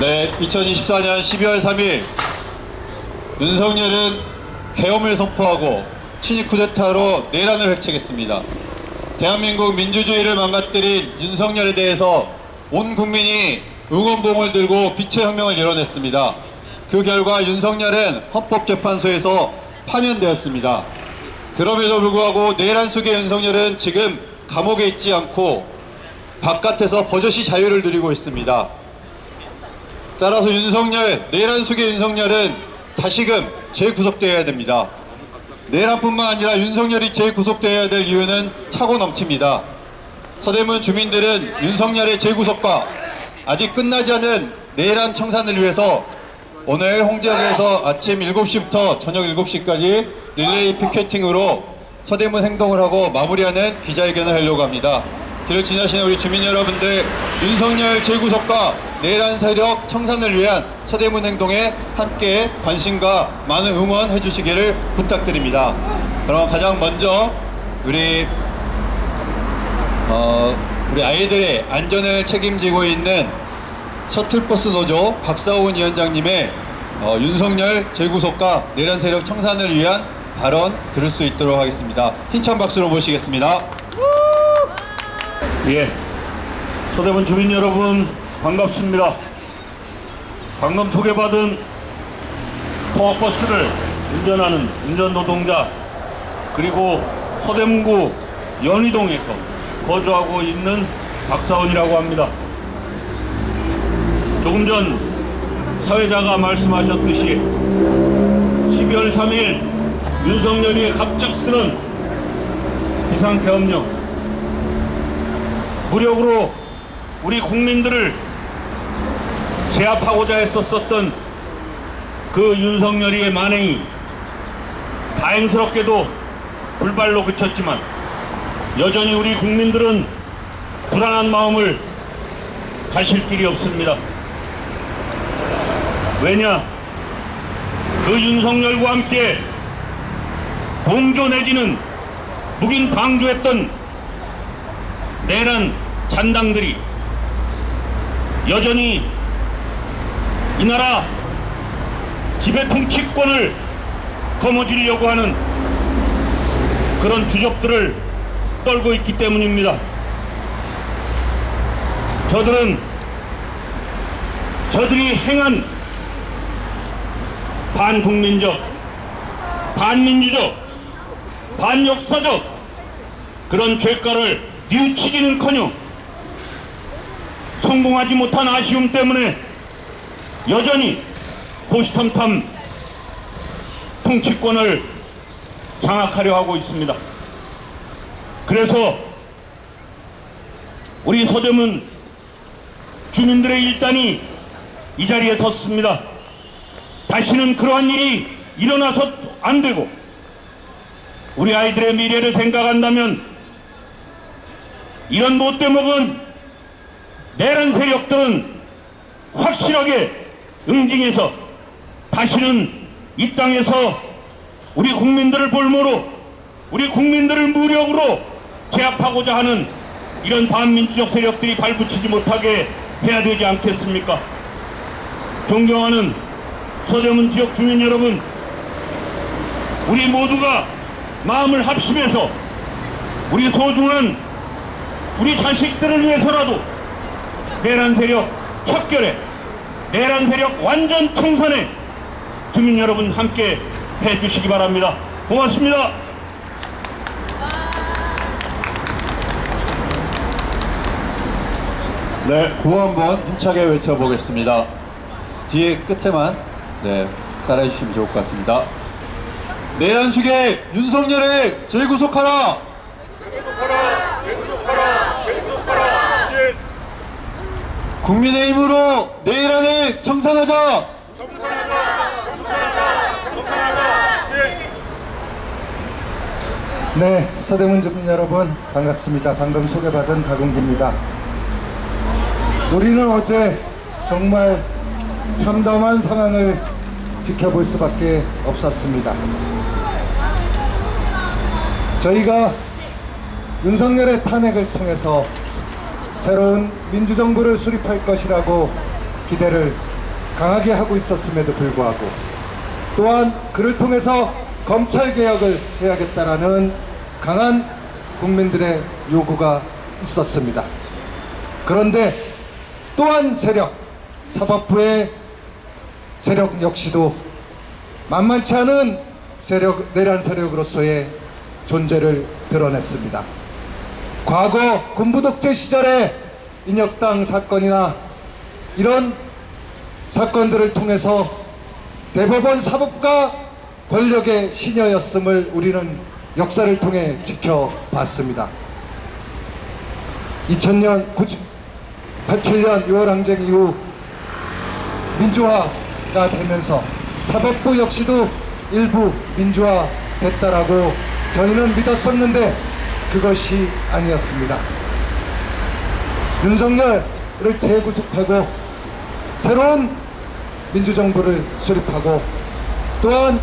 네, 2024년 12월 3일 윤석열은 계엄을 선포하고 친위 쿠데타로 내란을 획책했습니다. 대한민국 민주주의를 망가뜨린 윤석열에 대해서 온 국민이 응원봉을 들고 빛의 혁명을 이뤄냈습니다. 그 결과 윤석열은 헌법재판소에서 파면되었습니다. 그럼에도 불구하고 내란 속의 윤석열은 지금 감옥에 있지 않고 바깥에서 버젓이 자유를 누리고 있습니다. 따라서 윤석열, 내란 속의 윤석열은 다시금 재구속되어야 됩니다. 내란뿐만 아니라 윤석열이 재구속되어야 될 이유는 차고 넘칩니다. 서대문 주민들은 윤석열의 재구속과 아직 끝나지 않은 내란 청산을 위해서 오늘 홍지역에서 아침 7시부터 저녁 7시까지 릴레이 피켓팅으로 서대문 행동을 하고 마무리하는 기자회견을 하려고 합니다. 길을 지나시는 우리 주민 여러분들 윤석열 재구속과 내란 세력 청산을 위한 서대문 행동에 함께 관심과 많은 응원해 주시기를 부탁드립니다. 그럼 가장 먼저 우리 어, 우리 아이들의 안전을 책임지고 있는 셔틀버스 노조 박사원 위원장님의 어, 윤석열 재구속과 내란 세력 청산을 위한 발언 들을 수 있도록 하겠습니다. 힘찬 박수로 모시겠습니다. 예, 서대문 주민 여러분 반갑습니다. 방금 소개받은 통학버스를 운전하는 운전 노동자 그리고 서대문구 연희동에서 거주하고 있는 박사원이라고 합니다. 조금 전 사회자가 말씀하셨듯이 12월 3일 윤석열이 갑작스런 비상계엄령 무력으로 우리 국민들을 제압하고자 했었었던 그 윤석열이의 만행이 다행스럽게도 불발로 그쳤지만 여전히 우리 국민들은 불안한 마음을 가실 길이 없습니다. 왜냐? 그 윤석열과 함께 공조 내지는 묵인 방조했던 내란 잔당들이 여전히 이 나라 지배 통치권을 거머쥐려고 하는 그런 주적들을 떨고 있기 때문입니다. 저들은 저들이 행한 반국민적, 반민주적, 반역사적 그런 죄가를 뉘우치기는커녕 성공하지 못한 아쉬움 때문에 여전히 호시탐탐 통치권을 장악하려 하고 있습니다. 그래서 우리 서대문 주민들의 일단이 이 자리에 섰습니다. 다시는 그러한 일이 일어나서 안 되고 우리 아이들의 미래를 생각한다면 이런 못되먹은 내란 세력들은 확실하게 응징해서 다시는 이 땅에서 우리 국민들을 볼모로 우리 국민들을 무력으로 제압하고자 하는 이런 반민주적 세력들이 발붙이지 못하게 해야 되지 않겠습니까? 존경하는 서대문 지역 주민 여러분, 우리 모두가 마음을 합심해서 우리 소중한 우리 자식들을 위해서라도 내란 세력 척결에 내란 세력 완전 청산에 주민 여러분 함께 해주시기 바랍니다. 고맙습니다. 네, 구호 한번 힘차게 외쳐보겠습니다. 뒤에 끝에만 네, 따라해 주시면 좋을 것 같습니다. 내란 수계 윤석열을 재구속하라! 국민의힘으로 내란을 청산하자! 네, 서대문 주민 여러분 반갑습니다. 방금 소개받은 박은기입니다. 우리는 어제 정말 참담한 상황을 지켜볼 수밖에 없었습니다. 저희가 윤석열의 탄핵을 통해서 새로운 민주정부를 수립할 것이라고 기대를 강하게 하고 있었음에도 불구하고 또한 그를 통해서 검찰 개혁을 해야겠다라는 강한 국민들의 요구가 있었습니다. 그런데 또한 세력, 사법부의 세력 역시도 만만치 않은 세력, 내란 세력으로서의 존재를 드러냈습니다. 과거 군부 독재 시절에 인혁당 사건이나 이런 사건들을 통해서 대법원 사법부가 권력의 신여였음을 우리는 역사를 통해 지켜봤습니다. 2000년 87년 6월 항쟁 이후 민주화가 되면서 사법부 역시도 일부 민주화 됐다라고 저희는 믿었었는데 그것이 아니었습니다. 윤석열을 재구속하고 새로운 민주정부를 수립하고 또한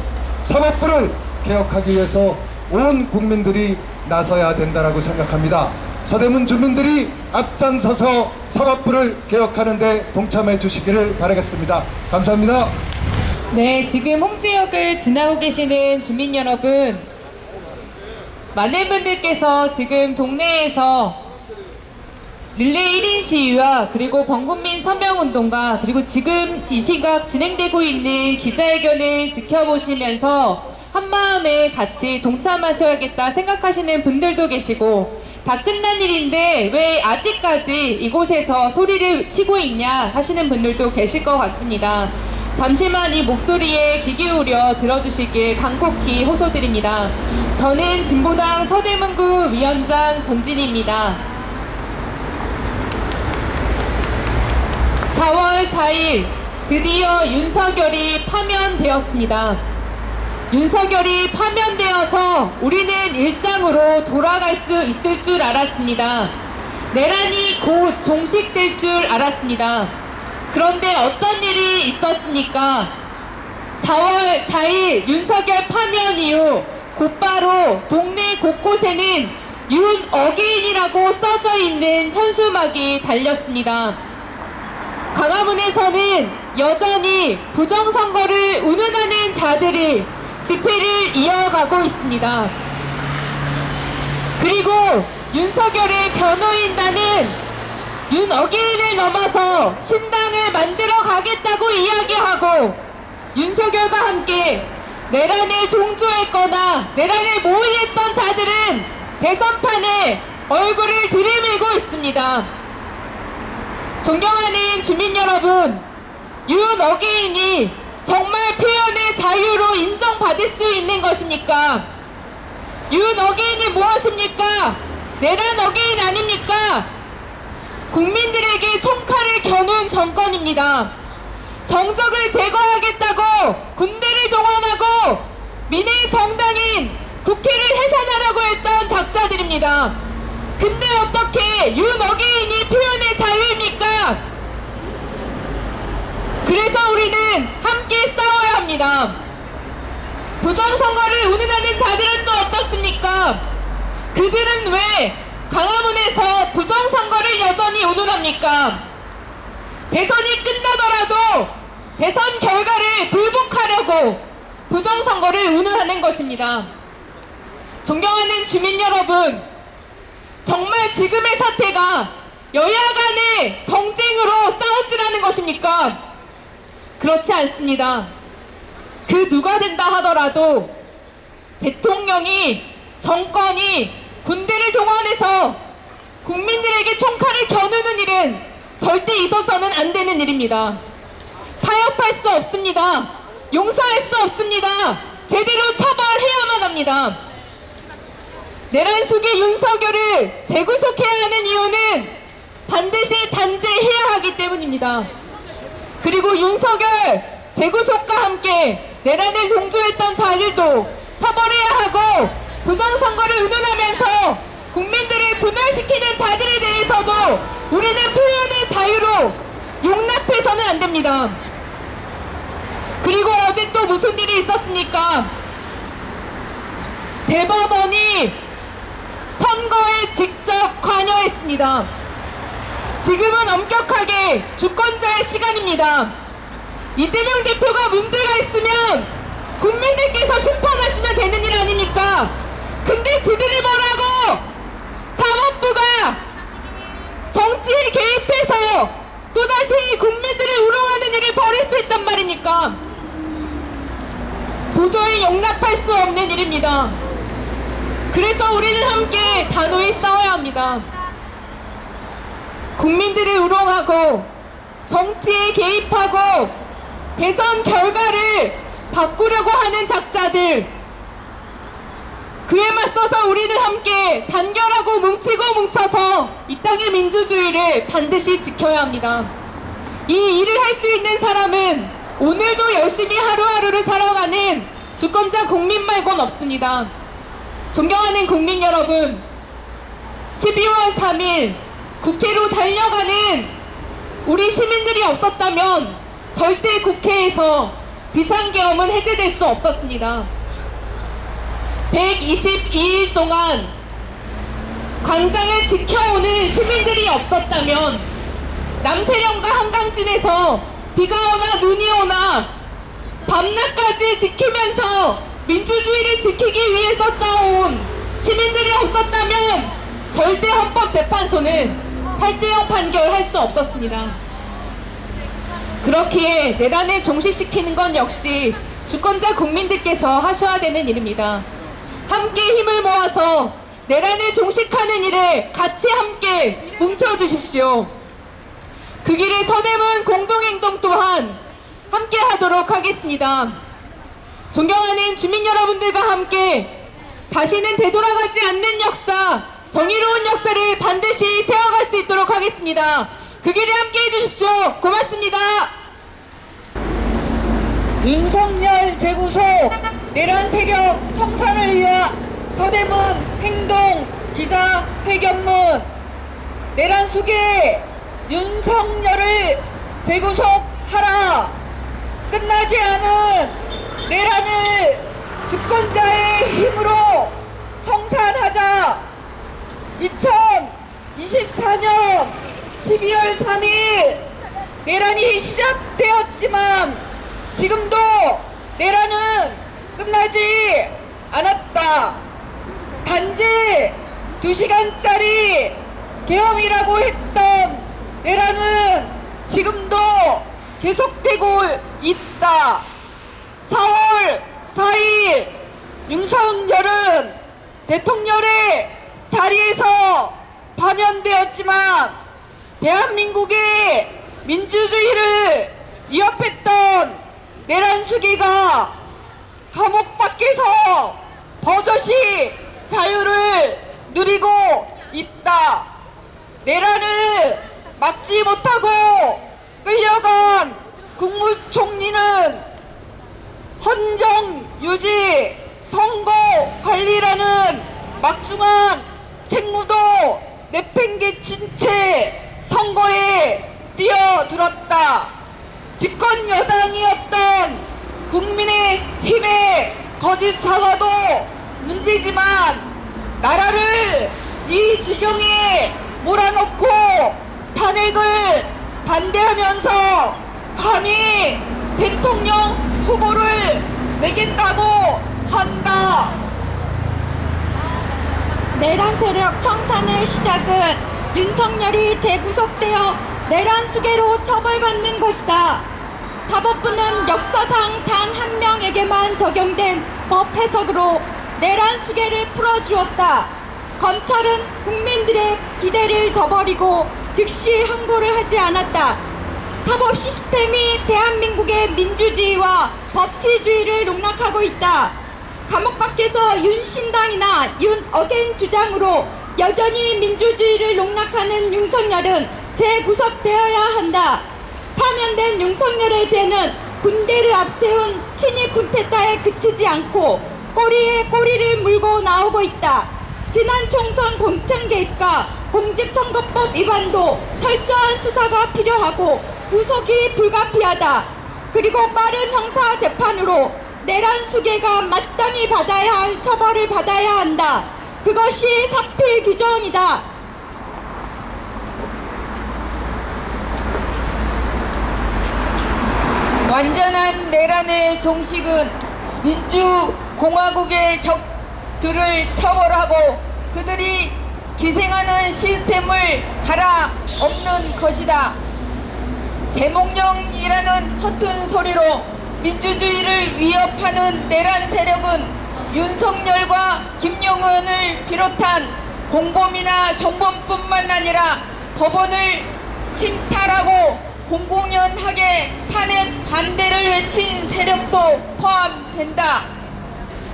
사법부를 개혁하기 위해서 온 국민들이 나서야 된다라고 생각합니다. 서대문 주민들이 앞장서서 사법부를 개혁하는데 동참해 주시기를 바라겠습니다. 감사합니다. 네, 지금 홍지역을 지나고 계시는 주민 여러분, 많은 분들께서 지금 동네에서 릴레이 1인 시위와 그리고 범국민 서명운동과 그리고 지금 이 시각 진행되고 있는 기자회견을 지켜보시면서 한마음에 같이 동참하셔야겠다 생각하시는 분들도 계시고 다 끝난 일인데 왜 아직까지 이곳에서 소리를 치고 있냐 하시는 분들도 계실 것 같습니다. 잠시만 이 목소리에 귀 기울여 들어주시길 간곡히 호소드립니다. 저는 진보당 서대문구 위원장 전진입니다. 4월 4일 드디어 윤석열이 파면되었습니다. 윤석열이 파면되어서 우리는 일상으로 돌아갈 수 있을 줄 알았습니다. 내란이 곧 종식될 줄 알았습니다. 그런데 어떤 일이 있었습니까? 4월 4일 윤석열 파면 이후 곧바로 동네 곳곳에는 윤 어게인이라고 써져 있는 현수막이 달렸습니다. 강화문에서는 여전히 부정선거를 운운하는 자들이 집회를 이어가고 있습니다. 그리고 윤석열의 변호인단은 윤어게인을 넘어서 신당을 만들어 가겠다고 이야기하고 윤석열과 함께 내란에 동조했거나 내란을 모의했던 자들은 대선판에 얼굴을 들이밀고 있습니다. 존경하는 주민 여러분, 윤어게인이 정말 표현의 자유로 인정받을 수 있는 것입니까? 윤어게인이 무엇입니까? 내란 어게인 아닙니까? 국민들에게 총칼을 겨눈 정권입니다. 정적을 제거하겠다고 군대를 동원하고 민의 정당인 국회를 해산하라고 했던 작자들입니다. 근데 어떻게 윤어게인이 표현의 자유입니까? 그래서 우리는 함께 싸워야 합니다. 부정선거를 운운하는 자들은 또 어떻습니까? 그들은 왜 강화문에서 부정선거를 여전히 운운합니까? 대선이 끝나더라도 대선 결과를 불복하려고 부정선거를 운운하는 것입니다. 존경하는 주민 여러분, 정말 지금의 사태가 여야 간의 정쟁으로 싸우지라는 것입니까? 그렇지 않습니다. 그 누가 된다 하더라도 대통령이 정권이 군대를 동원해서 국민들에게 총칼을 겨누는 일은 절대 있어서는 안 되는 일입니다. 타협할 수 없습니다. 용서할 수 없습니다. 제대로 처벌해야만 합니다. 내란 속의 윤석열을 재구속해야 하는 이유는 반드시 단죄해야 하기 때문입니다. 그리고 윤석열 재구속과 함께 내란을 동조했던 자들도 처벌해야 하고 부정선거를 운운하면서 국민들을 분열시키는 자들에 대해서도 우리는 표현의 자유로 용납해서는 안 됩니다. 그리고 어제 또 무슨 일이 있었습니까? 대법원이 선거에 직접 관여했습니다. 지금은 엄격하게 주권자의 시간입니다. 이재명 대표가 문제가 있으면 국민들께서 심판하시면 되는 일 아닙니까? 근데 지들이 뭐라고 사법부가 정치에 개입해서 또다시 국민들을 우롱하는 일을 벌일 수 있단 말입니까? 도저히 용납할 수 없는 일입니다. 그래서 우리는 함께 단호히 싸워야 합니다. 국민들을 우롱하고 정치에 개입하고 대선 결과를 바꾸려고 하는 작자들 그에 맞서서 우리는 함께 단결하고 뭉치고 뭉쳐서 이 땅의 민주주의를 반드시 지켜야 합니다. 이 일을 할 수 있는 사람은 오늘도 열심히 하루하루를 살아가는 주권자 국민 말곤 없습니다. 존경하는 국민 여러분, 12월 3일 국회로 달려가는 우리 시민들이 없었다면 절대 국회에서 비상계엄은 해제될 수 없었습니다. 122일 동안 광장을 지켜오는 시민들이 없었다면 남태령과 한강진에서 비가 오나 눈이 오나 밤낮까지 지키면서 민주주의를 지키기 위해서 싸운 시민들이 없었다면 절대 헌법재판소는 8대0 판결할 수 없었습니다. 그렇기에 내란을 종식시키는 건 역시 주권자 국민들께서 하셔야 되는 일입니다. 함께 힘을 모아서 내란을 종식하는 일에 같이 함께 뭉쳐주십시오. 그 길의 서대문 공동행동 또한 함께 하도록 하겠습니다. 존경하는 주민 여러분들과 함께 다시는 되돌아가지 않는 역사, 정의로운 역사를 반드시 세워갈 수 있도록 하겠습니다. 그 길에 함께 해주십시오. 고맙습니다. 윤석열 재구속 내란 세력 청산을 위한 서대문 행동 기자 회견문. 내란 수계 윤석열을 재구속하라. 끝나지 않은 내란을 주권자의 힘으로 청산하자. 2024년 12월 3일 내란이 시작되었지만 지금도 내란은 끝나지 않았다. 단지 2시간짜리 계엄이라고 했던 내란은 지금도 계속되고 있다. 4월 4일 윤석열은 대통령의 자리에서 파면되었지만 대한민국의 민주주의를 위협했던 내란 수기가 감옥 밖에서 버젓이 자유를 누리고 있다. 내란을 막지 못하고 끌려간 국무총리는 헌정 유지 선거 관리라는 막중한 책무도 내팽개친 채 선거에 뛰어들었다. 집권 여당이었던 국민의 힘의 거짓 사과도 문제지만 나라를 이 지경에 몰아넣고 탄핵을 반대하면서 감히 대통령 후보를 내겠다고 한다. 내란 세력 청산의 시작은 윤석열이 재구속되어 내란 수계로 처벌받는 것이다. 사법부는 역사상 단 한 명에게만 적용된 법 해석으로 내란 수계를 풀어주었다. 검찰은 국민들의 기대를 저버리고 즉시 항고를 하지 않았다. 사법 시스템이 대한민국의 민주주의와 법치주의를 농락하고 있다. 감옥 밖에서 윤신당이나 윤어겐 주장으로 여전히 민주주의를 농락하는 윤석열은 재구속되어야 한다. 파면된 윤석열의 죄는 군대를 앞세운 친위 군테타에 그치지 않고 꼬리에 꼬리를 물고 나오고 있다. 지난 총선 공천 개입과 공직선거법 위반도 철저한 수사가 필요하고 구속이 불가피하다. 그리고 빠른 형사 재판으로 내란 수계가 마땅히 받아야 할 처벌을 받아야 한다. 그것이 사필 규정이다. 완전한 내란의 종식은 민주공화국의 적들을 처벌하고 그들이 기생하는 시스템을 갈아 엎는 것이다. 개몽령이라는 허튼 소리로 민주주의를 위협하는 내란 세력은 윤석열과 김용은을 비롯한 공범이나 정범뿐만 아니라 법원을 침탈하고 공공연하게 탄핵 반대를 외친 세력도 포함된다.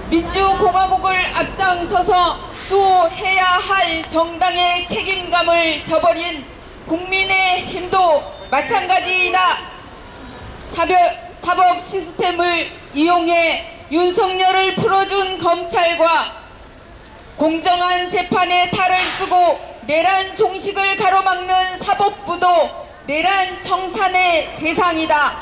민주공화국을 앞장서서 수호해야 할 정당의 책임감을 저버린 국민의 힘도 마찬가지이다. 사별, 사법 시스템을 이용해 윤석열을 풀어준 검찰과 공정한 재판에 탈을 쓰고 내란 종식을 가로막는 사법부도 내란 청산의 대상이다.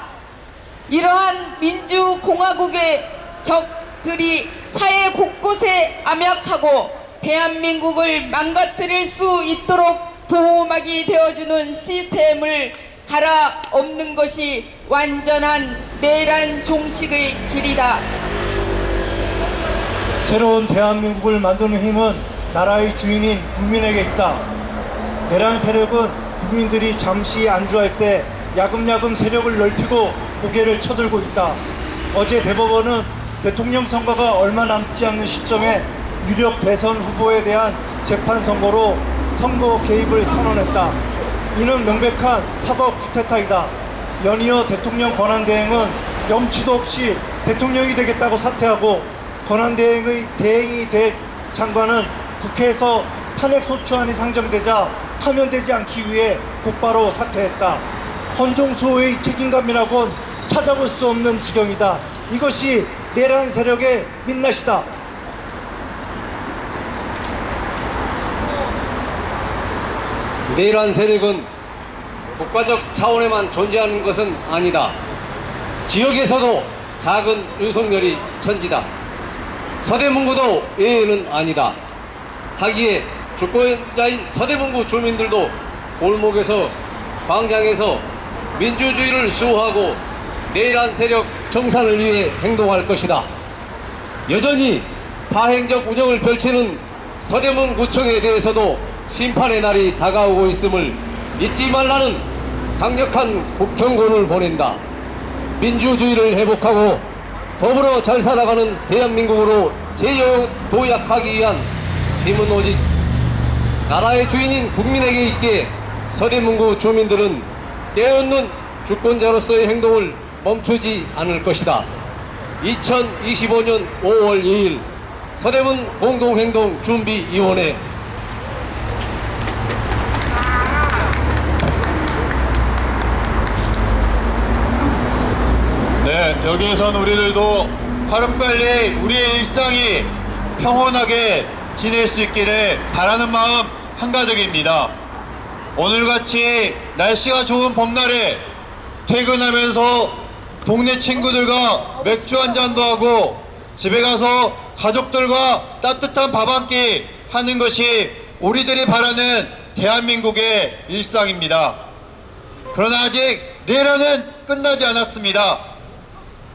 이러한 민주공화국의 적들이 사회 곳곳에 암약하고 대한민국을 망가뜨릴 수 있도록 보호막이 되어주는 시스템을 갈아엎는 것이 완전한 내란 종식의 길이다. 새로운 대한민국을 만드는 힘은 나라의 주인인 국민에게 있다. 내란 세력은 국민들이 잠시 안주할 때 야금야금 세력을 넓히고 고개를 쳐들고 있다. 어제 대법원은 대통령 선거가 얼마 남지 않는 시점에 유력 대선 후보에 대한 재판 선고로 선거 개입을 선언했다. 이는 명백한 사법 쿠데타이다. 연이어 대통령 권한대행은 염치도 없이 대통령이 되겠다고 사퇴하고 권한대행의 대행이 될 장관은 국회에서 탄핵 소추안이 상정되자 파면되지 않기 위해 곧바로 사퇴했다. 헌종수호의 책임감이라곤 찾아볼 수 없는 지경이다. 이것이 내란 세력의 민낯이다. 내란 세력은 국가적 차원에만 존재하는 것은 아니다. 지역에서도 작은 윤석열이 천지다. 서대문구도 예외는 아니다. 하기에 주권자인 서대문구 주민들도 골목에서 광장에서 민주주의를 수호하고 내란 세력 정산을 위해 행동할 것이다. 여전히 파행적 운영을 펼치는 서대문 구청에 대해서도 심판의 날이 다가오고 있음을 잊지 말라는 강력한 국경고를 보낸다. 민주주의를 회복하고 더불어 잘 살아가는 대한민국으로 재도약하기 위한 힘은 오직 나라의 주인인 국민에게 있기에 서대문구 주민들은 깨어있는 주권자로서의 행동을 멈추지 않을 것이다. 2025년 5월 2일 서대문 공동행동 준비위원회 네, 여기에선 우리들도 하루빨리 우리의 일상이 평온하게 지낼 수 있기를 바라는 마음 한가득입니다. 오늘같이 날씨가 좋은 봄날에 퇴근하면서 동네 친구들과 맥주 한 잔도 하고 집에 가서 가족들과 따뜻한 밥 한 끼 하는 것이 우리들이 바라는 대한민국의 일상입니다. 그러나 아직 내란은 끝나지 않았습니다.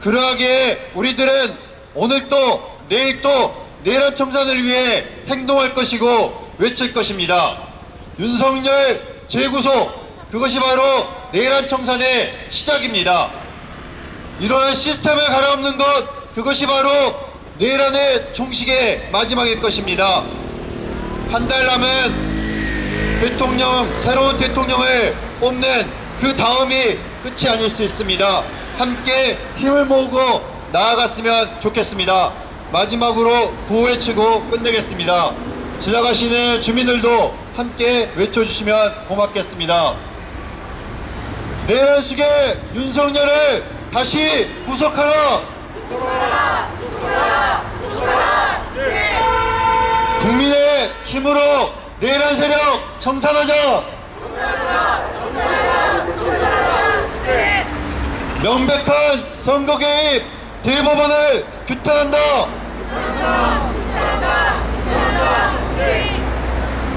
그러하기에 우리들은 오늘 또 내일 또 내란 청산을 위해 행동할 것이고 외칠 것입니다. 윤석열 재구속 그것이 바로 내란 청산의 시작입니다. 이러한 시스템을 갈아엎는 것 그것이 바로 내란의 종식의 마지막일 것입니다. 한 달 남은 대통령 새로운 대통령을 뽑는 그 다음이 끝이 아닐 수 있습니다. 함께 힘을 모으고 나아갔으면 좋겠습니다. 마지막으로 구호외치고 끝내겠습니다. 지나가시는 주민들도 함께 외쳐주시면 고맙겠습니다. 내란 속의 윤석열을 다시 구속하라! 국민의 힘으로 내란 세력 청산하자! 명백한 선거 개입 대법원을 규탄한다!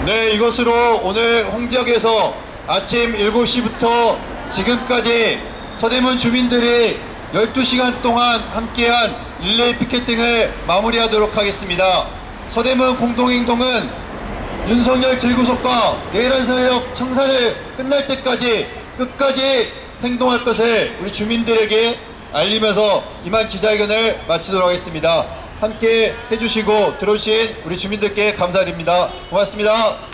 네, 이것으로 오늘 홍지역에서 아침 7시부터 지금까지 서대문 주민들이 12시간 동안 함께한 릴레이 피켓팅을 마무리하도록 하겠습니다. 서대문 공동행동은 윤석열 재구속과 내란 세력 청산을 끝날 때까지 끝까지 행동할 것을 우리 주민들에게 알리면서 이만 기자회견을 마치도록 하겠습니다. 함께 해주시고 들어오신 우리 주민들께 감사드립니다. 고맙습니다.